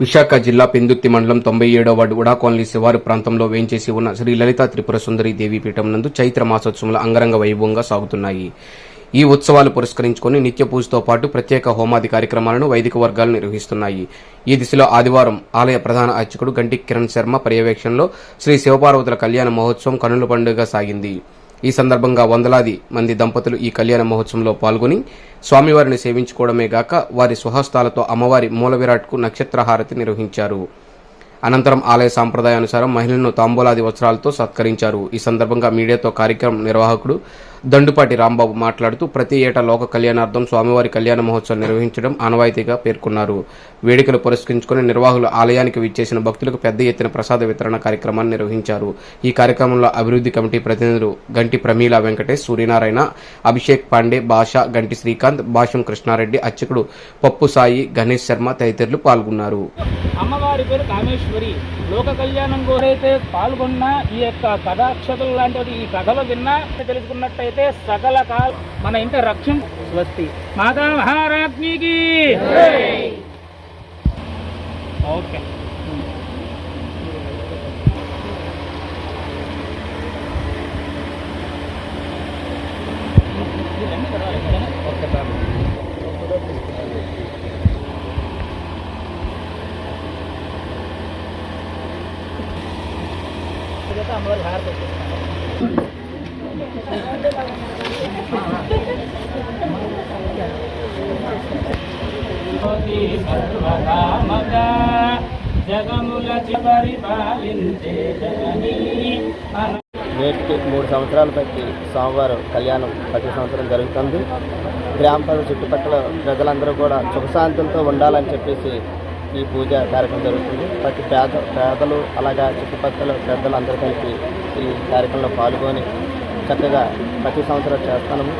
విశాఖ జిల్లా పెందుత్తి మండలం తొంభై ఏడవ వార్డు ఉడా కాలనీ శివారు ప్రాంతంలో వేంచేసి ఉన్న శ్రీ లలిత త్రిపుర సుందరి దేవి పీఠం నందు చైత్ర మాసోత్సవాలు అంగరంగ వైభవంగా సాగుతున్నాయి. ఈ ఉత్సవాలు పురస్కరించుకుని నిత్య పూజతో పాటు ప్రత్యేక హోమాది కార్యక్రమాలను వైదిక వర్గాలు నిర్వహిస్తున్నాయి. ఈ దిశలో ఆదివారం ఆలయ ప్రధాన అర్చకుడు గంటి కిరణ్ శర్మ పర్యవేక్షణలో శ్రీ శివపార్వతుల కళ్యాణ మహోత్సవం కనుల పండుగ సాగింది. ఈ సందర్భంగా వందలాది మంది దంపతులు ఈ కళ్యాణ మహోత్సవంలో పాల్గొని స్వామివారిని సేవించుకోవడమే గాక వారి స్వహస్తాలతో అమ్మవారి మూల విరాట్కు నక్షత్రహారతి నిర్వహించారు. అనంతరం ఆలయ సాంప్రదాయానుసారం మహిళలను తాంబూలాది వస్త్రాలతో సత్కరించారు. ఈ సందర్భంగా మీడియాతో కార్యక్రమం నిర్వాహకుడు దండుపాటి రాంబాబు మాట్లాడుతూ ప్రతి ఏటా లోక కళ్యాణార్థం స్వామివారి కళ్యాణ మహోత్సవం నిర్వహించడం ఆనవాయితీగా పేర్కొన్నారు. వేడుకలు పురస్కరించుకుని నిర్వాహకులు ఆలయానికి విచ్చేసిన భక్తులకు పెద్ద ఎత్తున ప్రసాద వితరణ కార్యక్రమాన్ని నిర్వహించారు. ఈ కార్యక్రమంలో అభివృద్ధి కమిటీ ప్రతినిధులు గంటి ప్రమీల వెంకటేష్ సూర్యనారాయణ అభిషేక్ పాండే భాష గంటి శ్రీకాంత్ భాషం కృష్ణారెడ్డి అర్చకుడు పప్పు సాయి గణేష్ శర్మ తదితరులు పాల్గొన్నారు. అమ్మవారి పేరు కామేశ్వరి. లోక కళ్యాణం కోరైతే పాల్గొన్న ఈ యొక్క కథాక్షతలు లాంటి ఈ కథలో విన్నా తెలుసుకున్నట్టయితే సకల కాల మన ఇంటి రక్షణ స్వస్తి మాతా మహారాజ్ఞికి ఓకే అమ్మవారి హారతి వచ్చేస్తాను సర్వకామగా జగముల చివరి పాలించే నేటికి మూడు సంవత్సరాలు బట్టి సోమవారం కళ్యాణం ప్రతి సంవత్సరం జరుగుతుంది. గ్రామ ప్రజల చుట్టుపక్కల ప్రజలందరూ కూడా సుఖశాంతులతో ఉండాలని చెప్పేసి ఈ పూజ కార్యక్రమం జరుగుతుంది. ప్రతి పేద పేదలు అలాగా చుట్టుపక్కల పెద్దలు అందరూ కలిపి ఈ కార్యక్రమంలో పాల్గొని చక్కగా ప్రతి సంవత్సరం చేస్తాము.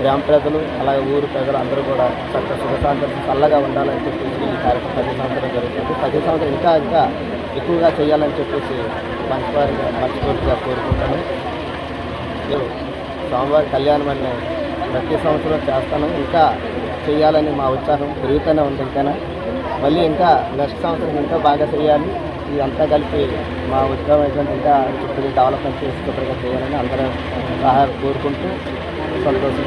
గ్రామ ప్రజలు అలాగే ఊరు ప్రజలు అందరూ కూడా చక్కగా సుఖశాంతులు చల్లగా ఉండాలని చెప్పేసి ఈ కార్యక్రమం ప్రతి సంవత్సరం జరుగుతుంది. ప్రతి సంవత్సరం ఇంకా ఇంకా ఎక్కువగా చేయాలని చెప్పేసి మనస్వారిగా మనస్ఫూర్తిగా కోరుకుంటాను. నేను స్వామివారి కళ్యాణం అనే ప్రతి సంవత్సరం చేస్తాను. ఇంకా చేయాలని మా ఉత్సాహం పెరుగుతూనే ఉంది ఇంకా మళ్ళీ ఇంకా నెక్స్ట్ సంవత్సరం ఇంకా బాగా చేయాలి. ఇదంతా కలిపి మా ఉద్యోగం ఏంటంటే ఇంకా డెవలప్మెంట్ చేసి చేయాలని అందరూ సహాయం కోరుకుంటూ సంతోషం.